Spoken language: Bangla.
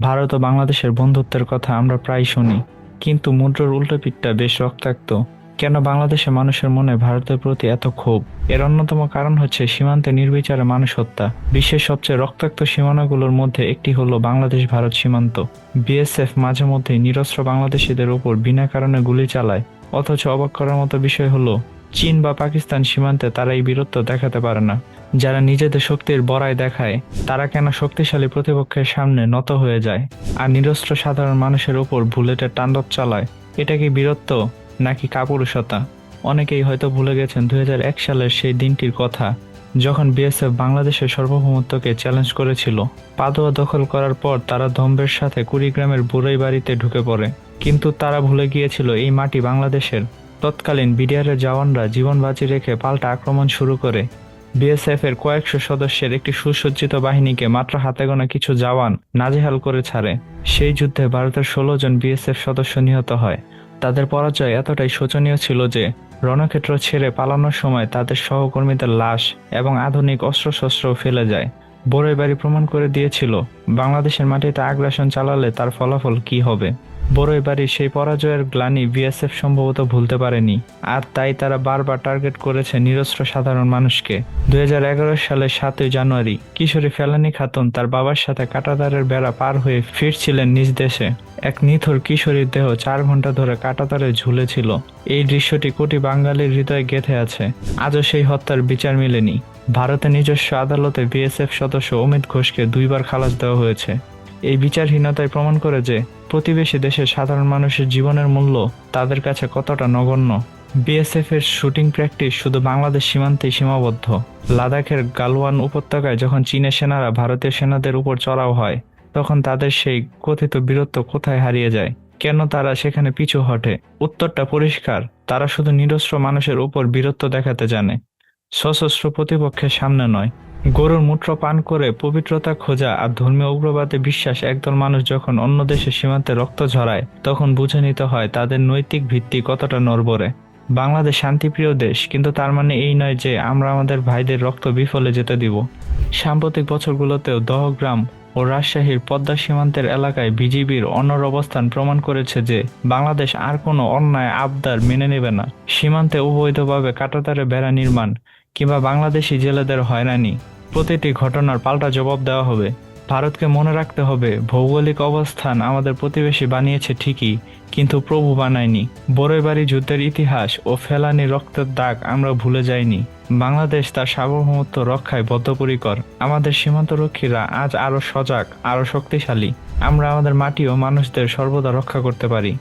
ভারত ও বাংলাদেশের বন্ধুত্বের কথা আমরা প্রায় শুনি, কিন্তু মুদ্রার উল্টো পিঠটা বেশ রক্তাক্ত। কেন বাংলাদেশের মানুষের মনে ভারতের প্রতি এত ক্ষোভ? এর অন্যতম কারণ হচ্ছে সীমান্তে নির্বিচারে মানুষ হত্যা। বিশ্বের সবচেয়ে রক্তাক্ত সীমানাগুলোর মধ্যে একটি হল বাংলাদেশ ভারত সীমান্ত। বিএসএফ মাঝে মধ্যে নিরস্ত্র বাংলাদেশিদের উপর বিনা কারণে গুলি চালায়। অথচ অবাক করার মতো বিষয় হলো চীন বা পাকিস্তান সীমান্তে তারা এই বীরত্ব দেখাতে পারে না। যারা নিজেদের শক্তির বড়ায় দেখায়, তারা কেন শক্তিশালী প্রতিপক্ষের সামনে নত হয়ে যায়? আর নিরস্ত্র সাধারণ মানুষের উপর বুলেটের তাণ্ডব চালায়, এটা কি বীরত্ব নাকি কাপুরুষতা? অনেকেই হয়তো ভুলে গেছেন দুই হাজার এক সালের সেই দিনটির কথা, যখন বিএসএফ বাংলাদেশের সার্বভৌমত্বকে চ্যালেঞ্জ করেছিল। পাদোয়া দখল করার পর তারা ধম্বের সাথে কুড়িগ্রামের বুড়াই বাড়িতে ঢুকে পড়ে। কিন্তু তারা ভুলে গিয়েছিল এই মাটি বাংলাদেশের তৎকালীন বিডিআরের জওয়ানরা জীবন বাজি রেখে পাল্টা আক্রমণ শুরু করে। বিএসএফ এর কয়েকশো সদস্যের একটি সুসজ্জিত বাহিনীকে মাত্র হাতে গোনা কিছু জওয়ান নাজেহাল করে ছাড়ে। সেই যুদ্ধে ভারতের ষোলো জন বিএসএফ সদস্য নিহত হয়। তাদের পরাজয় এতটাই শোচনীয় ছিল যে, রণক্ষেত্র ছেড়ে পালানোর সময় তাদের সহকর্মীদের লাশ এবং আধুনিক অস্ত্রশস্ত্র ফেলে যায়। বড়ই বাড়ি প্রমাণ করে দিয়েছিল, বাংলাদেশের মাটিতে আগ্রাসন চালালে তার ফলাফল কি হবে। বড়ই বাড়ির সেই পরাজয়ের গ্লানি বিএসএফ সম্ভবত ভুলতে পারেনি, আর তাই তারা বারবার টার্গেট করেছে নিরস্ত্র সাধারণ মানুষকে। দুই হাজার এগারো সালের সাতই জানুয়ারি, কিশোরী ফেলানি খাতুন তার বাবার সাথে কাটাতারের বেড়া পার হয়ে ফিরছিলেন নিজ দেশে। এক নিথর কিশোরীর দেহ চার ঘণ্টা ধরে কাটাতারে ঝুলেছিল। এই দৃশ্যটি কোটি বাঙালির হৃদয়ে গেঁথে আছে। আজও সেই হত্যার বিচার মেলেনি। ভারতের নিজস্ব আদালতে বিএসএফ সদস্য অমিত ঘোষকে দুইবার খালাস দেওয়া হয়েছে। এই বিচারহীনতায় প্রমাণ করে যে প্রতিবেশী দেশের সাধারণ মানুষের জীবনের মূল্য তাদের কাছে কতটা নগণ্য। বিএসএফ এর শুটিং প্র্যাকটিস শুধু বাংলাদেশ সীমান্তেই সীমাবদ্ধ। লাদাখের গালওয়ান উপত্যকায় যখন চীনের সেনারা ভারতীয় সেনাদের উপর চড়াও হয়, তখন তাদের সেই কথিত বীরত্ব কোথায় হারিয়ে যায়? কেন তারা সেখানে পিছু হটে? উত্তরটা পরিষ্কার, তারা শুধু নিরস্ত্র মানুষের উপর বীরত্ব দেখাতে জানে। সশস্ত্র প্রতিপক্ষের সামনে নয় গরুর মূত্র পান করে পবিত্রতা খোঁজা আর ধর্মীয় উগ্রবাদে বিশ্বাস একদল মানুষ যখন অন্য দেশের সীমান্তে রক্ত ঝরায়, তখন বুঝে নিতে হয় তাদের নৈতিক ভিত্তি কতটা নড়বড়ে। বাংলাদেশ শান্তিপ্রিয় দেশ, কিন্তু তার মানে এই নয় যে আমরা আমাদের ভাইদের রক্ত বিফলে যেতে দিব। সাম্প্রতিক বছরগুলোতেও দহগ্রাম ও রাজশাহীর পদ্মা সীমান্তের এলাকায় বিজিবির অনর অবস্থান প্রমাণ করেছে যে বাংলাদেশ আর কোনো অন্যায় আবদার মেনে নেবে না। সীমান্তে অবৈধভাবে কাটাতারে বেড়া নির্মাণ কিংবা বাংলাদেশি জেলেদের হয়রানি, প্রতিটি ঘটনার পাল্টা জবাব দেওয়া হবে। ভারতকে মনে রাখতে হবে, ভৌগোলিক অবস্থান আমাদের প্রতিবেশী বানিয়েছে ঠিকই, কিন্তু প্রভু বানায়নি। বড়ইবাড়ি যুদ্ধের ইতিহাস ও ফেলানি রক্তের দাগ আমরা ভুলে যাইনি। বাংলাদেশ তার সার্বভৌমত্ব রক্ষায় বদ্ধপরিকর। আমাদের সীমান্তরক্ষীরা আজ আরও সজাগ আরও শক্তিশালী। আমরা আমাদের মাটি ও মানুষদের সর্বদা রক্ষা করতে পারি।